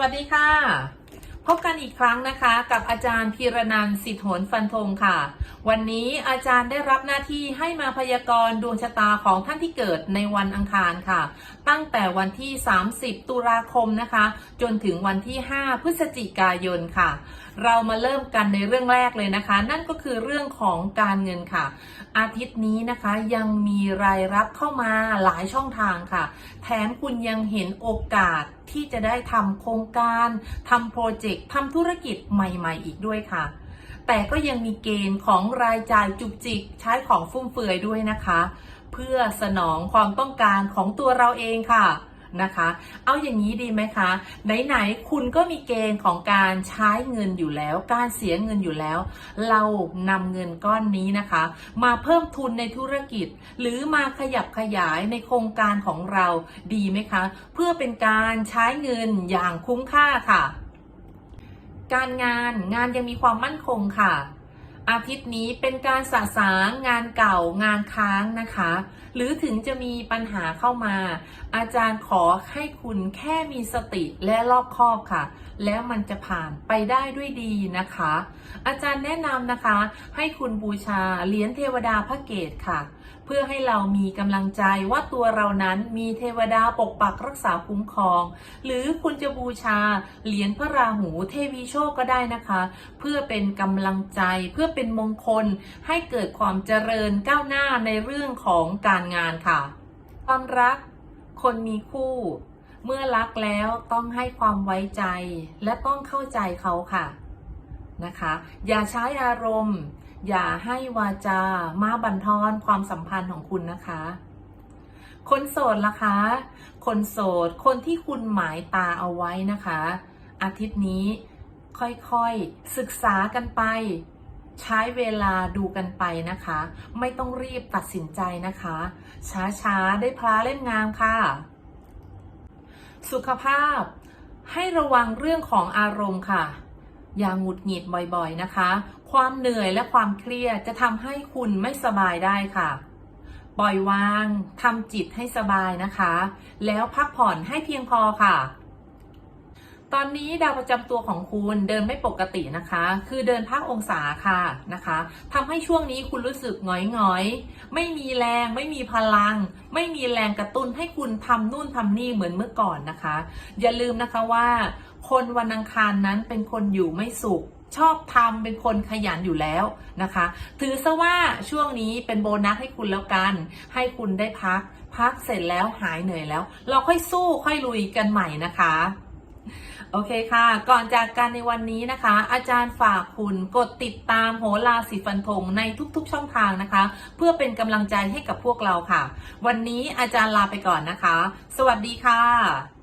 วัสดีค่ะ พบกันอีกครั้งนะคะ กับอาจารย์พีรนันสิทธิโหนฟันธงค่ะ วันนี้อาจารย์ได้รับหน้าที่ให้มาพยากรณ์ดวงชะตาของท่านที่เกิดในวันอังคารค่ะ ตั้งแต่วันที่ 30 ตุลาคมนะคะ จนถึงวันที่ 5 พฤศจิกายนค่ะ เรามาเริ่มกันในเรื่องแรกเลยนะคะ นั่นก็คือเรื่องของการเงินค่ะ อาทิตย์นี้นะคะยังมีรายรับเข้ามาหลายช่องทางค่ะ แถมคุณยังเห็นโอกาส ที่จะได้ทำโครงการทำโปรเจกต์ทำธุรกิจใหม่ๆ อีกด้วยค่ะ แต่ก็ยังมีเกณฑ์ของรายจ่ายจุกจิกใช้ของฟุ่มเฟือยด้วยนะคะ เพื่อสนองความต้องการของตัวเราเองค่ะ นะคะ เอาอย่างนี้ดีไหมคะไหนๆคุณก็มีเกณฑ์ของการใช้เงินอยู่แล้ว การเสียเงินอยู่แล้ว เรานำเงินก้อนนี้นะคะ มาเพิ่มทุนในธุรกิจ หรือมาขยับขยายในโครงการของเราดีไหมคะ เพื่อเป็นการใช้เงินอย่างคุ้มค่าค่ะ การงานงานยังมีความมั่นคงค่ะ อาทิตย์นี้เป็นการสะสางงานเก่างานค้างนะคะ หรือถึงจะมีปัญหาเข้ามา อาจารย์ขอให้คุณแค่มีสติและรอบคอบค่ะ แล้วมันจะผ่านไปได้ด้วยดีนะคะ อาจารย์แนะนำนะคะ ให้คุณบูชาเหรียญเทวดาพระเกตค่ะ พื่อให้เรามีกำลังใจว่าตัวเรานั้นมีเทวดาปกปักรักษาคุ้มครอง หรือคุณจะบูชาเหรียญพระราหูเทวีโชคก็ได้นะคะ เพื่อเป็นกำลังใจเพื่อเป็นมงคลให้เกิดความเจริญก้าวหน้าในเรื่องของการงานค่ะ ความรักคนมีคู่เมื่อรักแล้วต้องให้ความไว้ใจและต้องเข้าใจเขาค่ะนะคะ อย่าใช้อารมณ์ อย่าให้วาจามาบั่นทอนความสัมพันธ์ของคุณนะคะ คนโสดล่ะคะ คนโสด คนที่คุณหมายตาเอาไว้นะคะ อาทิตย์นี้ค่อยๆศึกษากันไป ใช้เวลาดูกันไปนะคะ ไม่ต้องรีบตัดสินใจนะคะ ช้าๆ ได้พลาเล่มงามค่ะ สุขภาพให้ระวังเรื่องของอารมณ์ค่ะ อย่างหงุดหงิดบ่อยๆนะคะ ความเหนื่อยและความเครียดจะทำให้คุณไม่สบายได้ค่ะ ปล่อยวางทำจิตให้สบายนะคะ แล้วพักผ่อนให้เพียงพอค่ะ ตอนนี้ดาวประจำตัวของคุณเดินไม่ปกตินะคะ คือเดินพักองศาค่ะนะคะทำให้ช่วงนี้คุณรู้สึกหงอยหงอยๆ ไม่มีแรง ไม่มีพลัง ไม่มีแรงกระตุ้นให้คุณทำนู่นทำนี่เหมือนเมื่อก่อนนะคะ อย่าลืมนะคะว่า คนวันอังคารนั้นเป็นคนอยู่ไม่สุขชอบทำเป็นคนขยันอยู่แล้วนะคะ ถือซะว่าช่วงนี้เป็นโบนัสให้คุณแล้วกัน ให้คุณได้พัก พักเสร็จแล้วหายเหนื่อยแล้ว เราค่อยสู้ค่อยลุยกันใหม่นะคะ โอเคค่ะ ก่อนจากกันในวันนี้นะคะ อาจารย์ฝากคุณกดติดตามโหราสีฟันธงในทุกๆช่องทางนะคะ เพื่อเป็นกำลังใจให้กับพวกเราค่ะ วันนี้อาจารย์ลาไปก่อนนะคะ สวัสดีค่ะ